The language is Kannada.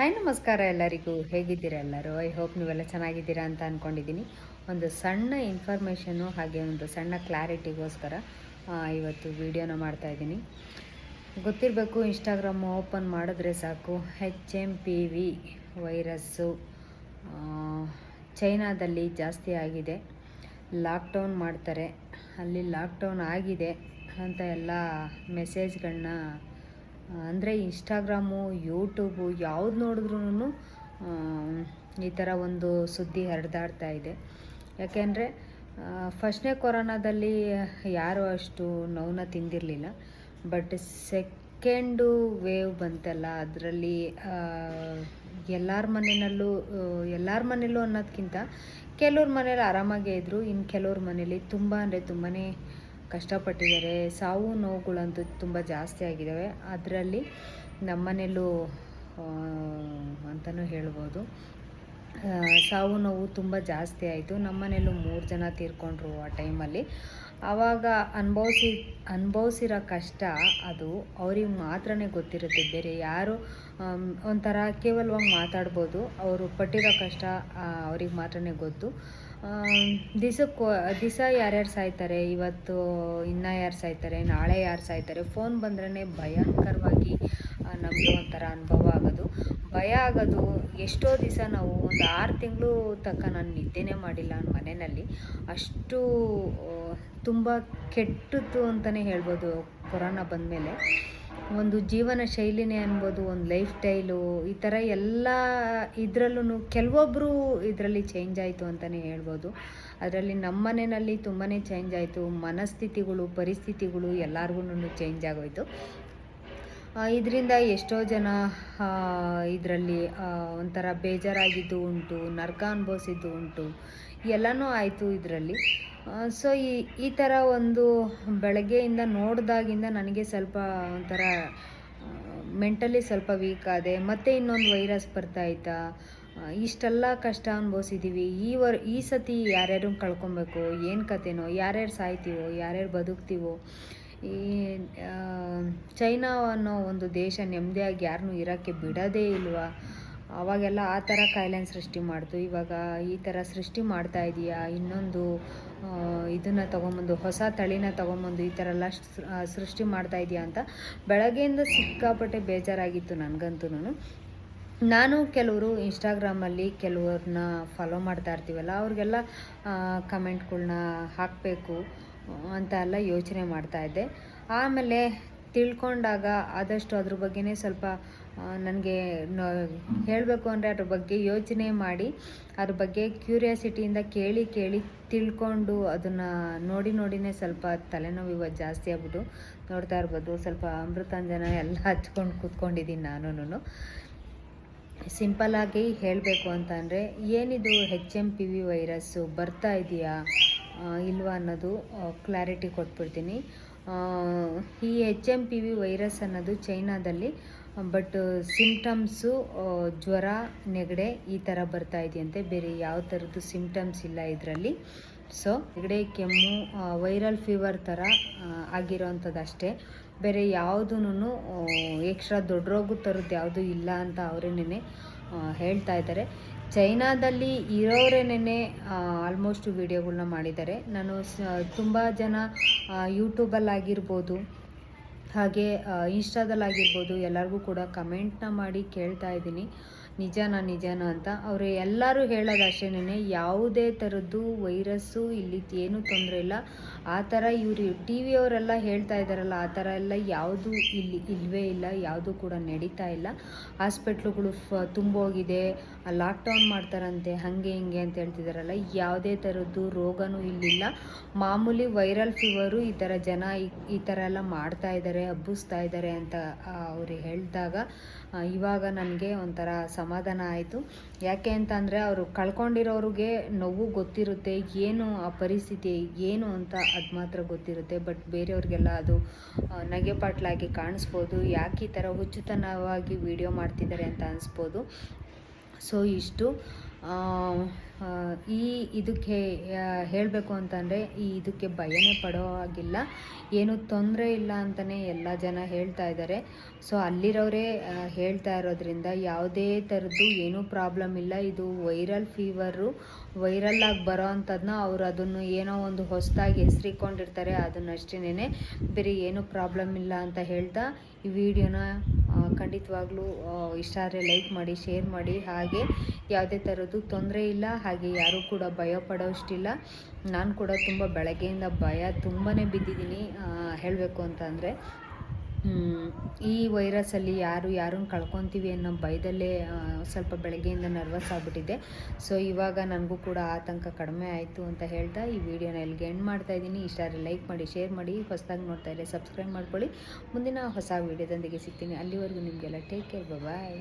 ಹಾಯ್ ನಮಸ್ಕಾರ ಎಲ್ಲರಿಗೂ. ಹೇಗಿದ್ದೀರಾ ಎಲ್ಲರೂ? ಐ ಹೋಪ್ ನೀವೆಲ್ಲ ಚೆನ್ನಾಗಿದ್ದೀರಾ ಅಂತ ಅಂದ್ಕೊಂಡಿದ್ದೀನಿ ಒಂದು ಸಣ್ಣ ಇನ್ಫಾರ್ಮೇಷನು ಹಾಗೆ ಒಂದು ಸಣ್ಣ ಕ್ಲಾರಿಟಿಗೋಸ್ಕರ ಇವತ್ತು ವೀಡಿಯೋನ ಮಾಡ್ತಾಯಿದ್ದೀನಿ ಗೊತ್ತಿರಬೇಕು ಇನ್ಸ್ಟಾಗ್ರಾಮ್ ಓಪನ್ ಮಾಡಿದ್ರೆ ಸಾಕು. H M P V virus ಚೈನಾದಲ್ಲಿ ಜಾಸ್ತಿ ಆಗಿದೆ. ಲಾಕ್ಡೌನ್ ಮಾಡ್ತಾರೆ. ಅಲ್ಲಿ ಲಾಕ್ಡೌನ್ ಆಗಿದೆ ಅಂತ ಎಲ್ಲ ಮೆಸೇಜ್ಗಳನ್ನ ಅಂದರೆ ಇನ್ಸ್ಟಾಗ್ರಾಮು ಯೂಟ್ಯೂಬು ಯಾವ್ದು ನೋಡಿದ್ರೂ ಈ ಥರ ಒಂದು ಸುದ್ದಿ ಹರಿದಾಡ್ತಾ ಇದೆ. ಯಾಕೆಂದರೆ ಫಸ್ಟ್ನೇ ಕೊರೋನಾದಲ್ಲಿ ಯಾರೂ ಅಷ್ಟು ನೋವನ್ನ ತಿಂದಿರಲಿಲ್ಲ. ಬಟ್ ಸೆಕೆಂಡು ವೇವ್ ಬಂತಲ್ಲ, ಅದರಲ್ಲಿ ಎಲ್ಲರ ಮನೆಯಲ್ಲೂ ಎಲ್ಲರ ಮನೇಲೂ ಅನ್ನೋದಕ್ಕಿಂತ ಕೆಲವ್ರ ಮನೇಲಿ ಆರಾಮಾಗೇ ಇದ್ದರು ಇನ್ನು ಕೆಲವ್ರ ಮನೇಲಿ ತುಂಬ ಅಂದರೆ ತುಂಬಾ ಕಷ್ಟಪಟ್ಟಿದ್ದಾರೆ. ಸಾವು ನೋವುಗಳಂತೂ ತುಂಬ ಜಾಸ್ತಿ ಆಗಿದ್ದಾವೆ. ಅದರಲ್ಲಿ ನಮ್ಮನೇಲೂ ಅಂತಲೂ ಹೇಳ್ಬೋದು. ಸಾವು ನೋವು ತುಂಬ ಜಾಸ್ತಿ ಆಯಿತು. ನಮ್ಮನೇಲೂ ಮೂರು ಜನ ತೀರ್ಕೊಂಡ್ರು ಆ ಟೈಮಲ್ಲಿ. ಆವಾಗ ಅನುಭವಿಸಿ, ಅನುಭವಿಸಿರೋ ಕಷ್ಟ ಅದು ಅವ್ರಿಗೆ ಮಾತ್ರನೇ ಗೊತ್ತಿರುತ್ತೆ. ಬೇರೆ ಯಾರು ಒಂಥರ ಕೇವಲವಾಗಿ ಮಾತಾಡ್ಬೋದು. ಅವರು ಪಟ್ಟಿರೋ ಕಷ್ಟ ಅವ್ರಿಗೆ ಮಾತ್ರನೇ ಗೊತ್ತು. ದಿಸಕ್ಕೂ ದಿವಸ ಯಾರ್ಯಾರು ಸಾಯ್ತಾರೆ, ಇವತ್ತು ಇನ್ನು ಯಾರು ಸಾಯ್ತಾರೆ, ನಾಳೆ ಯಾರು ಸಾಯ್ತಾರೆ ಫೋನ್ ಬಂದ್ರೇ ಭಯಂಕರವಾಗಿ ನಮಗೆ ಒಂಥರ ಅನುಭವ ಆಗೋದು. ಭಯ ಆಗೋದು, ಎಷ್ಟೋ ದಿವಸ ನಾವು ಒಂದು ಆರು ತಿಂಗಳು ತನಕ ನಾನು ನಿದ್ದೆನೇ ಮಾಡಿಲ್ಲ ನನ್ನ ಮನೆಯಲ್ಲಿ. ಅಷ್ಟು ತುಂಬ ಕೆಟ್ಟದ್ದು ಅಂತಲೇ ಹೇಳ್ಬೋದು ಕೊರೋನಾ ಬಂದಮೇಲೆ. ಒಂದು ಜೀವನ ಶೈಲಿನೇ ಅನ್ಬೋದು, ಒಂದು ಲೈಫ್ ಸ್ಟೈಲು ಈ ಥರ ಎಲ್ಲ ಇದರಲ್ಲೂ ಕೆಲವೊಬ್ಬರು ಇದರಲ್ಲಿ ಚೇಂಜ್ ಆಯಿತು ಅಂತಲೇ ಹೇಳ್ಬೋದು. ಅದರಲ್ಲಿ ನಮ್ಮ ಮನೆಯಲ್ಲಿ ತುಂಬಾ ಚೇಂಜ್ ಆಯಿತು, ಮನಸ್ಥಿತಿಗಳು, ಪರಿಸ್ಥಿತಿಗಳು ಎಲ್ಲರಿಗೂ ಚೇಂಜ್ ಆಗೋಯ್ತು. ಇದರಿಂದ ಎಷ್ಟೋ ಜನ ಇದರಲ್ಲಿ ಒಂಥರ ಬೇಜಾರಾಗಿದ್ದು ಉಂಟು, ನರ್ಕ ಅನುಭವಿಸಿದ್ದು ಉಂಟು, ಎಲ್ಲನೂ ಆಯಿತು ಇದರಲ್ಲಿ. ಸೊ ಈ ಈ ಥರ ಒಂದು ಬೆಳಗ್ಗೆಯಿಂದ ನೋಡಿದಾಗಿಂದ ನನಗೆ ಸ್ವಲ್ಪ ಒಂಥರ ಮೆಂಟಲಿ ಸ್ವಲ್ಪ ವೀಕ್ ಆದೆ. ಮತ್ತೆ ಇನ್ನೊಂದು ವೈರಸ್ ಬರ್ತಾ ಇತ್ತಾ. ಇಷ್ಟೆಲ್ಲ ಕಷ್ಟ ಅನುಭವಿಸಿದ್ದೀವಿ ಈ ವರ್, ಈ ಸತಿ ಯಾರ್ಯಾರು ಕಳ್ಕೊಬೇಕು, ಏನು ಕತೆನೋ, ಯಾರ್ಯಾರು ಸಾಯ್ತೀವೋ, ಯಾರ್ಯಾರು ಬದುಕ್ತೀವೋ ಈ ಚೈನಾ ಅನ್ನೋ ಒಂದು ದೇಶ ನೆಮ್ಮದಿಯಾಗಿ ಯಾರನ್ನೂ ಇರೋಕ್ಕೆ ಬಿಡೋದೇ ಇಲ್ವಾ? ಅವಾಗೆಲ್ಲ ಆ ಥರ ಕಾಯಿಲೆನ ಸೃಷ್ಟಿ ಮಾಡ್ತು. ಇವಾಗ ಈ ಥರ ಸೃಷ್ಟಿ ಮಾಡ್ತಾ ಇದೆಯಾ? ಇನ್ನೊಂದು ಇದನ್ನು ತೊಗೊಂಬಂದು, ಹೊಸ ತಳಿನ ತೊಗೊಂಬಂದು ಈ ಥರ ಎಲ್ಲ ಸೃಷ್ಟಿ ಮಾಡ್ತಾ ಇದೆಯಾ ಅಂತ ಬೆಳಗ್ಗೆಯಿಂದ ಸಿಕ್ಕಾಪಟ್ಟೆ ಬೇಜಾರಾಗಿತ್ತು ನನಗಂತೂ ನಾನು ಕೆಲವರು ಇನ್ಸ್ಟಾಗ್ರಾಮಲ್ಲಿ ಕೆಲವ್ರನ್ನ ಫಾಲೋ ಮಾಡ್ತಾ ಇರ್ತೀವಲ್ಲ, ಅವ್ರಿಗೆಲ್ಲ ಕಮೆಂಟ್ಗಳನ್ನ ಹಾಕಬೇಕು. ಅಂತ ಎಲ್ಲ ಯೋಚನೆ ಮಾಡ್ತಾ ಇದ್ದೆ. ಆಮೇಲೆ ತಿಳ್ಕೊಂಡಾಗ ಆದಷ್ಟು ಅದ್ರ ಬಗ್ಗೆನೇ ಸ್ವಲ್ಪ ನನಗೆ ಹೇಳಬೇಕು ಅಂದರೆ ಅದ್ರ ಬಗ್ಗೆ ಯೋಚನೆ ಮಾಡಿ, ಅದ್ರ ಬಗ್ಗೆ ಕ್ಯೂರಿಯಾಸಿಟಿಯಿಂದ ಕೇಳಿ ಕೇಳಿ ತಿಳ್ಕೊಂಡು ಅದನ್ನು ನೋಡಿ ನೋಡಿನೇ ಸ್ವಲ್ಪ ತಲೆನೋವು ಇವತ್ತು ಜಾಸ್ತಿ ಆಗ್ಬಿಟ್ಟು ನೋಡ್ತಾ ಇರ್ಬೋದು. ಸ್ವಲ್ಪ ಅಮೃತಾಂಜನ ಎಲ್ಲ ಹಚ್ಕೊಂಡು ಕೂತ್ಕೊಂಡಿದ್ದೀನಿ ನಾನು ಸಿಂಪಲ್ಲಾಗಿ ಹೇಳಬೇಕು ಅಂತ ಅಂದರೆ, ಏನಿದು H M P V virus ಬರ್ತಾ ಇದೆಯಾ? ಇಲ್ವಾ ಅನ್ನೋದು ಕ್ಲಾರಿಟಿ ಕೊಟ್ಬಿಡ್ತೀನಿ. ಈ H M P V virus ಅನ್ನೋದು ಚೈನಾದಲ್ಲಿ ಬಟ್ ಸಿಮ್ಟಮ್ಸು ಜ್ವರ, ನೆಗಡೆ ಈ ಥರ ಬರ್ತಾ ಇದೆಯಂತೆ. ಬೇರೆ ಯಾವ ಥರದ್ದು ಸಿಮ್ಟಮ್ಸ್ ಇಲ್ಲ ಇದರಲ್ಲಿ. ಸೊ ನೆಗಡೆ, ಕೆಮ್ಮು ವೈರಲ್ ಫೀವರ್ ಥರ ಆಗಿರೋವಂಥದ್ದು ಅಷ್ಟೇ ಬೇರೆ ಯಾವುದೂ ಎಕ್ಸ್ಟ್ರಾ ದೊಡ್ಡ ರೋಗ ಥರದ್ದು ಯಾವುದೂ ಇಲ್ಲ ಅಂತ ಅವರೇನೇ ಹೇಳ್ತಾ ಇದ್ದಾರೆ. ಚೈನಾದಲ್ಲಿ ಇರೋರೇನೇ ಆಲ್ಮೋಸ್ಟ್ ವಿಡಿಯೋಗಳ್ನ ಮಾಡಿದ್ದಾರೆ. ನಾನು ತುಂಬ ಜನ ಯೂಟ್ಯೂಬಲ್ಲಾಗಿರ್ಬೋದು, ಹಾಗೆ ಇನ್ಸ್ಟಾದಲ್ಲಾಗಿರ್ಬೋದು, ಎಲ್ಲರಿಗೂ ಕೂಡ ಕಮೆಂಟ್ನ ಮಾಡಿ ಕೇಳ್ತಾ ಇದ್ದೀನಿ. ನಿಜನಾ ನಿಜನಾ ಅಂತ ಅವರು ಎಲ್ಲರೂ ಹೇಳೋದು ಅಷ್ಟೇನೆ ಯಾವುದೇ ಥರದ್ದು ವೈರಸ್ಸು ಇಲ್ಲಿ ಏನೂ ತೊಂದರೆ ಇಲ್ಲ. ಆ ಥರ ಇವರು ಟಿ ವಿಯವರೆಲ್ಲ ಹೇಳ್ತಾ ಇದ್ದಾರಲ್ಲ, ಆ ಥರ ಎಲ್ಲ ಯಾವುದು ಇಲ್ಲಿ ಇಲ್ಲವೇ ಇಲ್ಲ, ಯಾವುದೂ ಕೂಡ ನಡೀತಾ ಇಲ್ಲ. ಹಾಸ್ಪಿಟ್ಲುಗಳು ಫ ತುಂಬೋಗಿದೆ ಲಾಕ್ಡೌನ್ ಮಾಡ್ತಾರಂತೆ, ಹಾಗೆ ಹಿಂಗೆ ಅಂತ ಹೇಳ್ತಿದ್ದಾರಲ್ಲ ಯಾವುದೇ ಥರದ್ದು ರೋಗನೂ ಇಲ್ಲಿಲ್ಲ. ಮಾಮೂಲಿ ವೈರಲ್ ಫೀವರು ಈ ಥರ ಜನ ಈ- ಥರ ಎಲ್ಲ ಮಾಡ್ತಾ ಇದ್ದಾರೆ, ಹಬ್ಬಿಸ್ತಾ ಇದ್ದಾರೆ ಅಂತ ಅವರು ಹೇಳಿದಾಗ ಇವಾಗ ನನಗೆ ಒಂಥರ ಸಮಾಧಾನ ಆಯಿತು. ಯಾಕೆ ಅಂತ ಅಂದರೆ ಅವರು ಕಳ್ಕೊಂಡಿರೋರಿಗೆ ನೋವು ಗೊತ್ತಿರುತ್ತೆ, ಏನು ಆ ಪರಿಸ್ಥಿತಿ, ಏನು ಅಂತ ಅದು ಮಾತ್ರ ಗೊತ್ತಿರುತ್ತೆ. ಬಟ್ ಬೇರೆಯವ್ರಿಗೆಲ್ಲ ಅದು ನಗೆ ನಗೆಪಾಟ್ಲಾಗಿ ಕಾಣಿಸ್ಬೋದು. ಯಾಕೆ ಈ ಥರ ಹುಚ್ಚುತನವಾಗಿ ವಿಡಿಯೋ ಮಾಡ್ತಿದ್ದಾರೆ ಅಂತ ಅನಿಸ್ಬೋದು. ಸೊ ಇಷ್ಟು ಈ ಇದಕ್ಕೆ ಹೇಳಬೇಕು ಅಂತಂದರೆ ಈ ಇದಕ್ಕೆ ಭಯನೇ ಪಡೋ ಹಾಗಿಲ್ಲ. ಏನು ತೊಂದರೆ ಇಲ್ಲ ಅಂತಲೇ ಎಲ್ಲ ಜನ ಹೇಳ್ತಾ ಇದ್ದಾರೆ. ಸೊ, ಅಲ್ಲಿರೋರೇ ಹೇಳ್ತಾ ಇರೋದ್ರಿಂದ ಯಾವುದೇ ಥರದ್ದು ಏನೂ ಪ್ರಾಬ್ಲಮ್ ಇಲ್ಲ. ಇದು ವೈರಲ್ ಫೀವರು ವೈರಲ್ ಆಗಿ ಬರೋ ಅಂಥದ್ದನ್ನ ಅವರು ಅದನ್ನು ಏನೋ ಒಂದು ಹೊಸದಾಗಿ ಹೆಸರಿಕೊಂಡಿರ್ತಾರೆ. ಅದನ್ನಷ್ಟೇನೆ ಬೇರೆ ಏನೂ ಪ್ರಾಬ್ಲಮ್ ಇಲ್ಲ ಅಂತ ಹೇಳ್ತಾ ಈ ವಿಡಿಯೋನ ಖಂಡಿತವಾಗ್ಲೂ ಇಷ್ಟ ಆದರೆ ಲೈಕ್ ಮಾಡಿ ಶೇರ್ ಮಾಡಿ. ಹಾಗೆ ಯಾವುದೇ ಥರದ್ದು ತೊಂದರೆ ಇಲ್ಲ, ಹಾಗೆ ಯಾರೂ ಕೂಡ ಭಯ ಪಡೋಷ್ಟಿಲ್ಲ. ನಾನು ಕೂಡ ತುಂಬ ಬೆಳಗ್ಗೆಯಿಂದ ಭಯ ತುಂಬಾ ಬಿದ್ದಿದ್ದೀನಿ. ಹೇಳಬೇಕು ಅಂತ ಅಂದರೆ. ಈ ವೈರಸಲ್ಲಿ ಯಾರು ಯಾರನ್ನು ಕಳ್ಕೊತೀವಿ ಅನ್ನೋ ಭಯದಲ್ಲೇ ಸ್ವಲ್ಪ ಬೆಳಗ್ಗೆಯಿಂದ ನರ್ವಸ್ ಆಗಿಬಿಟ್ಟಿದೆ ಸೊ ಇವಾಗ ನನಗೂ ಕೂಡ ಆತಂಕ ಕಡಿಮೆ ಆಯಿತು ಅಂತ ಹೇಳ್ತಾ ಈ ವಿಡಿಯೋನ ಇಲ್ಲಿಗೆ ಎಂಡ್ ಮಾಡ್ತಾ ಇದ್ದೀನಿ. ಇಷ್ಟ ಲೈಕ್ ಮಾಡಿ ಶೇರ್ ಮಾಡಿ, ಹೊಸದಾಗಿ ನೋಡ್ತಾ ಇದ್ದರೆ ಸಬ್ಸ್ಕ್ರೈಬ್ ಮಾಡ್ಕೊಳ್ಳಿ. ಮುಂದಿನ ಹೊಸ ವಿಡಿಯೋದೊಂದಿಗೆ ಸಿಗ್ತೀನಿ. ಅಲ್ಲಿವರೆಗೂ ನಿಮಗೆಲ್ಲ ಟೇಕ್ ಕೇರ್ ಬಾಯ್